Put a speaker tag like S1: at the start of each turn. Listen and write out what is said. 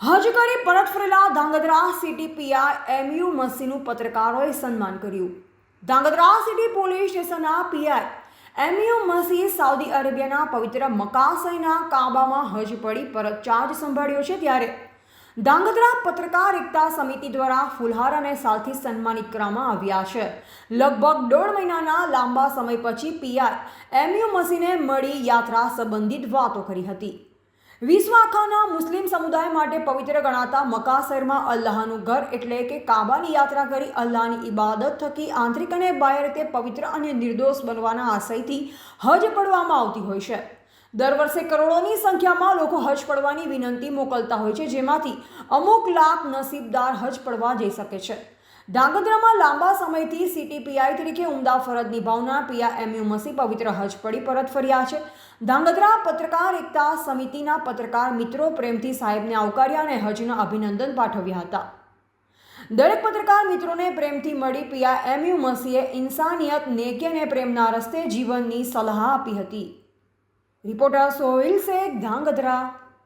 S1: હજ કરી પરત ફરેલા ધાંગધ્રા સિટી પીઆઈ એમયુ મસીનું પત્રકારોએ સન્માન કર્યું. ધાંગધ્રા સિટી પોલીસ સ્ટેશનના પીઆઈ એમયુ મસી સાઉદી અરેબિયાના પવિત્ર મકાસઈના કાબામાં હજ પડી પરત ચાર્જ સંભાળ્યો છે ત્યારે ધાંગધ્રા પત્રકાર એકતા સમિતિ દ્વારા ફુલહાર અને સાલથી સન્માનિત કરવામાં આવ્યા છે. લગભગ દોઢ મહિનાના લાંબા સમય પછી પીઆર એમયુ મસીને મળી યાત્રા સંબંધિત વાતો કરી હતી. વિશ્વ આખાના મુસ્લિમ સમુદાય માટે પવિત્ર ગણાતા મકા શહેરમાં અલ્લાહનું ઘર એટલે કે કાબાની યાત્રા કરી અલ્લાહની ઇબાદત થકી આંતરિક અને બાહ્ય રીતે પવિત્ર અને નિર્દોષ બનવાના આશયથી હજ પડવામાં આવતી હોય છે. દર વર્ષે કરોડોની સંખ્યામાં લોકો હજ પડવાની વિનંતી મોકલતા હોય છે, જેમાંથી અમુક લાખ નસીબદાર હજ પડવા જઈ શકે છે. ધાંગધ્રામાં લાંબા સમયથી સિટી પીઆઈ તરીકે ઉમદા ફરજ નિભાવનાર પિયા એમયુ મસી પવિત્ર હજ પડી પરત ફર્યા છે. ધાંગધ્રા પત્રકાર એકતા સમિતિના પત્રકાર મિત્રો પ્રેમથી સાહેબને આવકાર્યા અને હજના અભિનંદન પાઠવ્યા હતા. દરેક પત્રકાર મિત્રોને પ્રેમથી મળી પિયા એમયુ મસીએ ઇન્સાનિયત, નેકી અને પ્રેમના રસ્તે જીવનની સલાહ આપી હતી. રિપોર્ટર સોહિલ શેખ ધાંગધ્રા